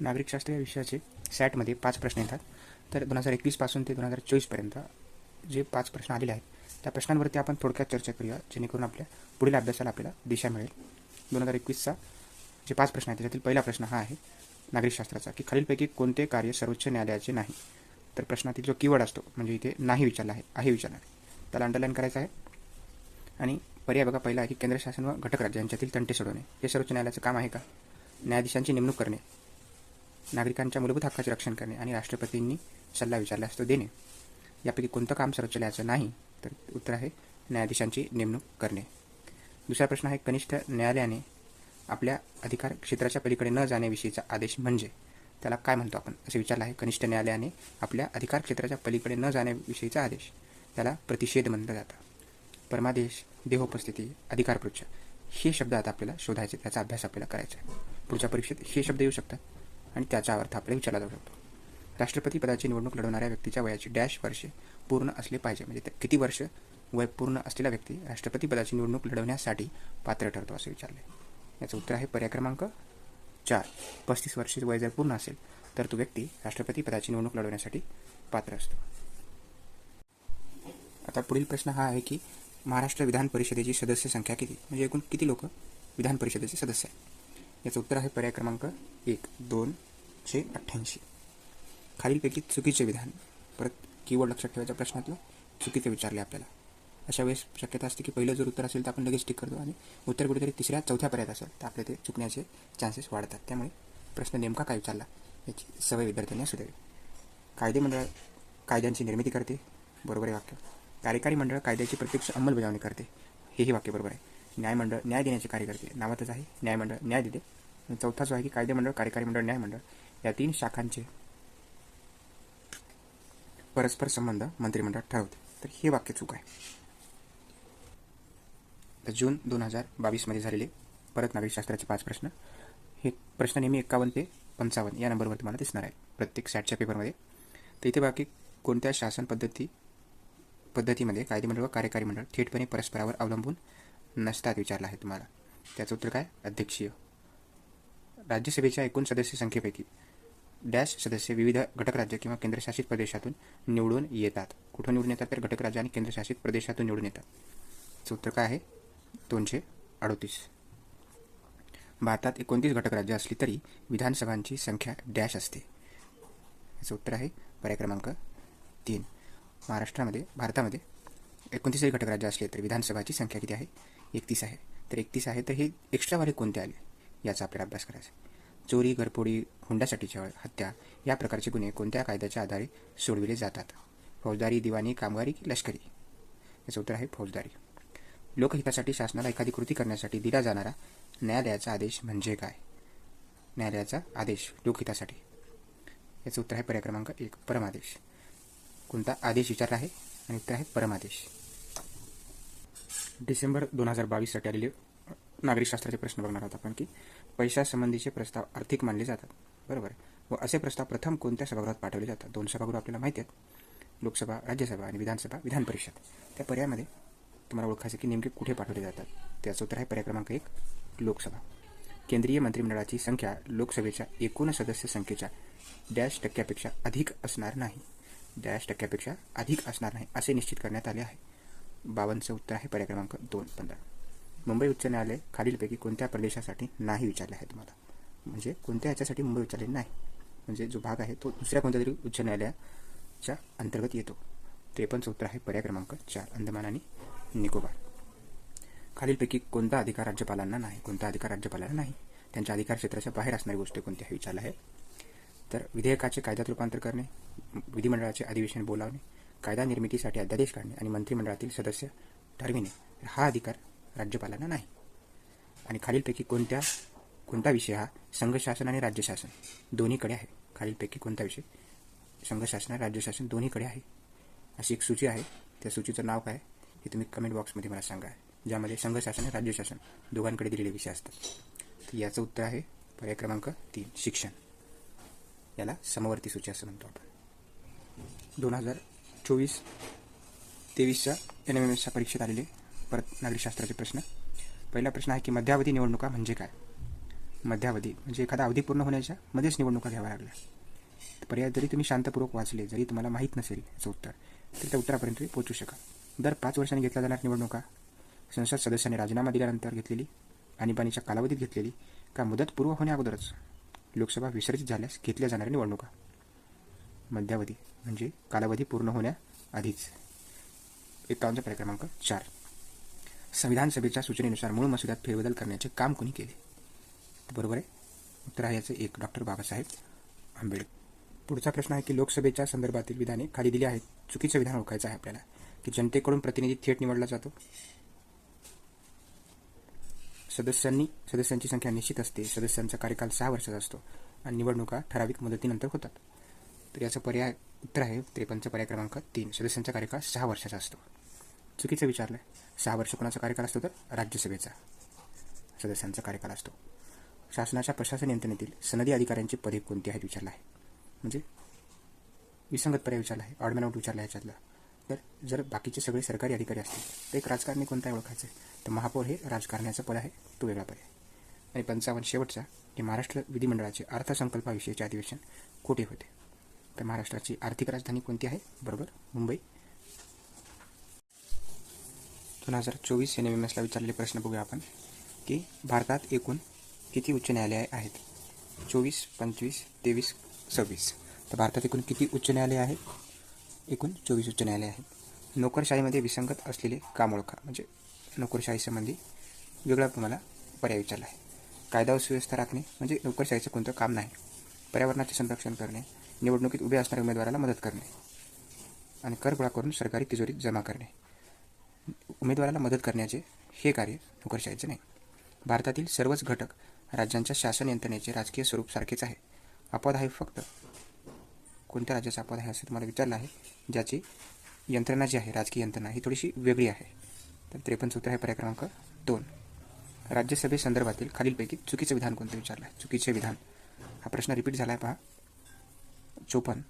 नागरिकशास्त्र या विषयाचे सॅटमध्ये पाच प्रश्न येतात. तर दोन हजार एकवीसपासून ते दोन हजार चोवीसपर्यंत जे पाच प्रश्न आलेले आहेत त्या प्रश्नांवरती आपण थोडक्यात चर्चा करूया जेणेकरून आपल्या पुढील अभ्यासाला आपल्याला दिशा मिळेल. दोन हजार एकवीसचा जे पाच प्रश्न आहेत त्याच्यातील पहिला प्रश्न हा आहे नागरिकशास्त्राचा की खालीलपैकी कोणते कार्य सर्वोच्च न्यायालयाचे नाही? तर प्रश्नातील जो कीवर्ड असतो म्हणजे इथे नाही विचारला आहे आहे विचारला आहे. त्याला अंडरलाईन करायचं आहे. आणि पर्याय बघा पहिला आहे की केंद्र शासन व घटक राज्य यांच्यातील तंटे सोडवणे. हे सर्वोच्च न्यायालयाचं काम आहे का? न्यायाधीशांची नेमणूक करणे. नागरिकांच्या मूलभूत हक्काचे रक्षण करणे आणि राष्ट्रपतींनी सल्ला विचारल्यास तो देणे. यापैकी कोणतं काम सर्वोच्च न्यायालयाचं नाही तर उत्तर आहे न्यायाधीशांची नेमणूक करणे. दुसरा प्रश्न आहे कनिष्ठ न्यायालयाने आपल्या अधिकार क्षेत्राच्या पलीकडे न जाण्याविषयीचा आदेश म्हणजे? त्याला काय म्हणतो आपण? असे विचारलं आहे कनिष्ठ न्यायालयाने आपल्या अधिकार क्षेत्राच्या पलीकडे न जाण्याविषयीचा आदेश. त्याला प्रतिषेध म्हणलं जातं. परमादेश देहोपस्थिती अधिकारपृच्छ हे शब्द आता आपल्याला शोधायचे त्याचा अभ्यास आपल्याला करायचा आहे. पुढच्या परीक्षेत हे शब्द येऊ शकतात. आणि त्याचा अर्थ आपल्याला विचारला जाऊ शकतो. राष्ट्रपती पदाची निवडणूक लढवणाऱ्या व्यक्तीच्या वयाची डॅश वर्षे पूर्ण असले पाहिजे. म्हणजे किती वर्ष वय पूर्ण असलेला व्यक्ती राष्ट्रपती पदाची निवडणूक लढवण्यासाठी पात्र ठरतो असे विचारले. याचं उत्तर आहे पर्याय क्रमांक चार. पस्तीस वर्षे वय जर पूर्ण असेल तर तो व्यक्ती राष्ट्रपती पदाची निवडणूक लढवण्यासाठी पात्र असतो. आता पुढील प्रश्न हा आहे की महाराष्ट्र विधान परिषदेची सदस्य संख्या किती? म्हणजे एकूण किती लोक विधान परिषदेचे सदस्य आहेत? याचं उत्तर आहे पर्याय क्रमांक एक एकशे अठ्ठ्याऐंशी. खालीलपैकी चुकीचे विधान. परत कीवर्ड लक्षात ठेवायच्या प्रश्नातलं चुकीचे विचारले आपल्याला. अशा वेळेस शक्यता असते की पहिलं जर उत्तर असेल तर आपण लगेच टिक करतो आणि उत्तर कुठेतरी तिसऱ्या चौथ्या पर्यायात असेल तर आपले ते चुकण्याचे चान्सेस वाढतात. त्यामुळे प्रश्न नेमका काय विचारला याची सवय विद्यार्थ्यांनी असू द्यावी. कायदेमंडळ कायद्यांची निर्मिती करते. बरोबर आहे वाक्य. कार्यकारी मंडळ कायद्याची प्रत्यक्ष अंमलबजावणी करते. हेही वाक्य बरोबर आहे. न्यायमंडळ न्याय देण्याचे कार्य करते. नावातच आहे. न्यायमंडळ न्याय देते. चौथा जो आहे की कायदेमंडळ कार्यकारी मंडळ न्यायमंडळ या तीन शाखांचे परस्पर संबंध मंत्रिमंडळ ठरवते. तर हे वाक्य चूक आहे. तर जून दोन हजार बावीसमध्ये झालेले परत नागरिकशास्त्राचे पाच प्रश्न. हे प्रश्न नेहमी एकावन्न ते पंचावन्न या नंबरवर तुम्हाला दिसणार आहे प्रत्येक सॅटच्या पेपरमध्ये. तर इथे बाकी कोणत्या शासन पद्धती पद्धतीमध्ये कायदेमंडळ व कार्यकारी मंडळ थेटपणे परस्परावर अवलंबून नसतात विचारलं आहे तुम्हाला. त्याचं उत्तर काय? अध्यक्षीय. राज्यसभेच्या एकूण सदस्य संख्येपैकी डॅश सदस्य विविध घटक राज्य किंवा केंद्रशासित प्रदेशातून निवडून येतात. कुठं निवडून येतात तर घटक राज्य आणि केंद्रशासित प्रदेशातून निवडून येतात. उत्तर काय आहे? दोनशे अडोतीस. भारतात एकोणतीस घटक राज्य असली तरी विधानसभांची संख्या डॅश असते. याचं उत्तर आहे पर्याय क्रमांक तीन. महाराष्ट्रामध्ये भारतामध्ये एकोणतीस जरी घटक राज्य असले तर विधानसभाची संख्या किती आहे? एकतीस आहे. तर एकतीस आहे तर हे एक्स्ट्रावाले कोणते आले? याचा आपल्याला अभ्यास करायचा आहे. चोरी घरफोडी हुंडासाठी छळ हत्या या प्रकारचे गुन्हे कोणत्या कायद्याच्या आधारे सोडविले जातात? फौजदारी दिवाणी कामगारी की लष्करी? याचं उत्तर आहे फौजदारी. लोकहितासाठी शासनाला एखादी कृती करण्यासाठी दिला जाणारा न्यायालयाचा आदेश म्हणजे काय? न्यायालयाचा आदेश लोकहितासाठी. याचं उत्तर आहे पर्याय क्रमांक एक परमादेश. कोणता आदेश विचारला आहे? आणि उत्तर आहे परमादेश. डिसेंबर दोन हजार बावीससाठी आलेले नागरिकशास्त्राचे प्रश्न बघणार आहोत आपण की पैशासंबंधीचे प्रस्ताव आर्थिक मानले जातात. बरोबर आहे. व असे प्रस्ताव प्रथम कोणत्या सभागृहात पाठवले जातात? दोन सभागृह आपल्याला माहिती आहेत. लोकसभा राज्यसभा आणि विधानसभा विधान परिषद. त्या पर्यायामध्ये तुम्हाला ओळखायचं की नेमके कुठे पाठवले जातात? त्याचं उत्तर आहे पर्याय क्रमांक एक लोकसभा. केंद्रीय मंत्रिमंडळाची संख्या लोकसभेच्या एकूण सदस्य संख्येच्या डॅश टक्क्यापेक्षा अधिक असणार नाही. डॅश टक्क्यापेक्षा अधिक असणार नाही असे निश्चित करण्यात आले आहे. बावनचं उत्तर आहे पर्याय क्रमांक दोन पंधरा. मुंबई उच्च न्यायालय खालीलपैकी कोणत्या प्रदेशासाठी नाही विचारले आहे तुम्हाला? म्हणजे कोणत्या याच्यासाठी मुंबई विचारले नाही? म्हणजे जो भाग आहे तो दुसऱ्या कोणत्या तरी उच्च न्यायालयाच्या अंतर्गत येतो. त्रेपन्नचं उत्तर आहे पर्याय क्रमांक चार अंदमान आणि निकोबार. खालीलपैकी कोणता अधिकार राज्यपालांना नाही? कोणता अधिकार राज्यपालांना नाही? त्यांच्या अधिकार क्षेत्राच्या बाहेर असणारी गोष्ट कोणती आहे? विचारलं आहे. तर विधेयकाचे कायद्यात रूपांतर करणे विधिमंडळाचे अधिवेशन बोलावणे कायदा निर्मितीसाठी अध्यादेश काढणे आणि मंत्रिमंडळातील सदस्य ठरविणे हा अधिकार राज्यपालांना नाही. आणि खालीलपैकी कोणत्या कोणता विषय हा संघ शासन आणि राज्यशासन दोन्हीकडे आहे? खालीलपैकी कोणता विषय? संघशासन आणि राज्यशासन दोन्हीकडे आहे. अशी एक सूची आहे. त्या सूचीचं नाव काय? हे तुम्ही कमेंट बॉक्समध्ये मला सांगा. ज्यामध्ये संघशासन आणि राज्यशासन दोघांकडे दिलेले विषय असतात. तर याचं उत्तर आहे पर्याय क्रमांक तीन शिक्षण. याला समवर्ती सूची असं म्हणतो आपण. दोन हजार चोवीस तेवीसच्या एन एम एम एसच्या परीक्षेत आलेले परत नागरिकशास्त्राचे प्रश्न. पहिला प्रश्न आहे की मध्यावधी निवडणुका म्हणजे काय? मध्यावधी म्हणजे एखादा अवधी पूर्ण होण्याच्या मध्येच निवडणुका घ्याव्या लागल्या. तर पर्याय जरी तुम्ही शांतपूर्वक वाचले जरी तुम्हाला माहीत नसेल याचं उत्तर तरी त्या उत्तरापर्यंत तुम्ही पोहोचू शकाल. दर पाच वर्षांनी घेतल्या जाणार निवडणुका संसद सदस्यांनी राजीनामा दिल्यानंतर घेतलेली आणीबाणीच्या कालावधीत घेतलेली का मुदत पूर्व होण्याअगोदरच लोकसभा विसर्जित झाल्यास घेतल्या जाणाऱ्या निवडणुका? मध्यावधी म्हणजे कालावधी पूर्ण होण्याआधीच एकावन्नचा पर्याय क्रमांक चार. संविधान सभेच्या सूचनेनुसार मूळ मसुद्यात फेरबदल करण्याचे काम कोणी केले? बरोबर आहे. उत्तर आहे याचे एक डॉक्टर बाबासाहेब आंबेडकर. पुढचा प्रश्न आहे की लोकसभेच्या संदर्भातील विधाने खाली दिली आहेत. चुकीचं विधान ओळखायचं आहे आपल्याला. की जनतेकडून प्रतिनिधी थेट निवडला जातो? सदस्यांनी सदस्यांची संख्या निश्चित असते. सदस्यांचा कार्यकाल सहा वर्षाचा असतो आणि निवडणुका ठराविक मुदतीनंतर होतात. तर याचं पर्याय उत्तर आहे त्रेपन्नचा पर्याय क्रमांक तीन. सदस्यांचा कार्यकाळ सहा वर्षाचा असतो. चुकीचं विचारलं आहे सहा वर्ष कोणाचा कार्यकाल असतो तर राज्यसभेचा सदस्यांचा कार्यकाल असतो. शासनाच्या प्रशासन यंत्रणेतील सनदी अधिकाऱ्यांची पदे कोणती आहेत विचारलं आहे. म्हणजे विसंगत पर्याय विचारला आहे. ऑडमॅन आउट विचारला आहे याच्यातलं. तर जर बाकीचे सगळे सरकारी अधिकारी असतील तर एक राजकारणी कोणता आहे ओळखायचं आहे? तर महापौर हे राजकारण्याचं पद आहे तो वेगळा पर्याय. आणि पंचावन्न शेवटचा हे महाराष्ट्र विधिमंडळाचे अर्थसंकल्पाविषयीचे अधिवेशन कुठे होते? तर महाराष्ट्राची आर्थिक राजधानी कोणती आहे? बरोबर मुंबई. दोन हजार चोवीस एन एम एसला विचारलेले प्रश्न बघूया आपण की भारतात एकूण किती उच्च न्यायालये आहेत? चोवीस पंचवीस तेवीस सव्वीस. तर भारतात एकूण किती उच्च न्यायालये आहेत? एकूण चोवीस उच्च न्यायालये आहेत. नोकरशाहीमध्ये विसंगत असलेले काम ओळखा म्हणजे नोकरशाहीसंबंधी वेगळा तुम्हाला पर्याय विचारला आहे. कायदा व सुव्यवस्था राखणे म्हणजे नोकरशाहीचं कोणतं काम नाही. पर्यावरणाचे संरक्षण करणे निवडणुकीत उभे असणाऱ्या उमेदवाराला मदत करणे आणि कर गोळा करून सरकारी तिजोरीत जमा करणे. उमेदवाराला मदत करण्याचे हे कार्य नोकरशाहीचे नाही. भारतातील सर्वच घटक राज्यांच्या शासन यंत्रणेचे राजकीय स्वरूप सारखेच आहे. अपवाद आहे फक्त. कोणत्या राज्याचा अपवाद आहे असं तुम्हाला विचारलं आहे? ज्याची यंत्रणा जी आहे राजकीय यंत्रणा ही थोडीशी वेगळी आहे. तर त्रेपन्न सूत्र आहे पर्याय क्रमांक दोन राज्यसभेसंदर्भातील खालीलपैकी चुकीचं विधान कोणतं विचारलं आहे? चुकीचे विधान. हा प्रश्न रिपीट झाला आहे पहा. चोपन्न.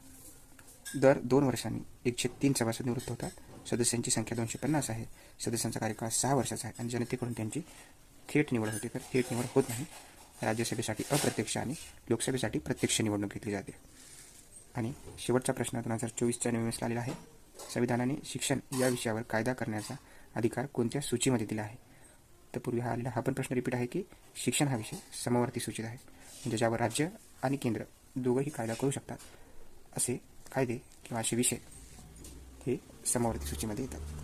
दर दोन वर्षांनी एकशे तीन सभासद निवृत्त होतात. सदस्यांची संख्या दोनशे पन्नास आहे. सदस्यांचा कार्यकाळ सहा वर्षाचा आहे आणि जनतेकडून त्यांची थेट निवड होते तर थेट निवड होत नाही. राज्यसभेसाठी अप्रत्यक्ष आणि लोकसभेसाठी प्रत्यक्ष निवडणूक घेतली जाते. आणि शेवटचा प्रश्न दोन हजार चोवीसच्या निवडणुकीला आलेला आहे. संविधानाने शिक्षण या विषयावर कायदा करण्याचा अधिकार कोणत्या सूचीमध्ये दिला आहे? तर पूर्वी हा आलेला हा पण प्रश्न रिपीट आहे की शिक्षण हा विषय समवर्ती सूचित आहे. म्हणजे ज्यावर राज्य आणि केंद्र दोघंही कायदा करू शकतात. असे कायदे किंवा असे विषय हे समवर्ती सूचीमध्ये येतात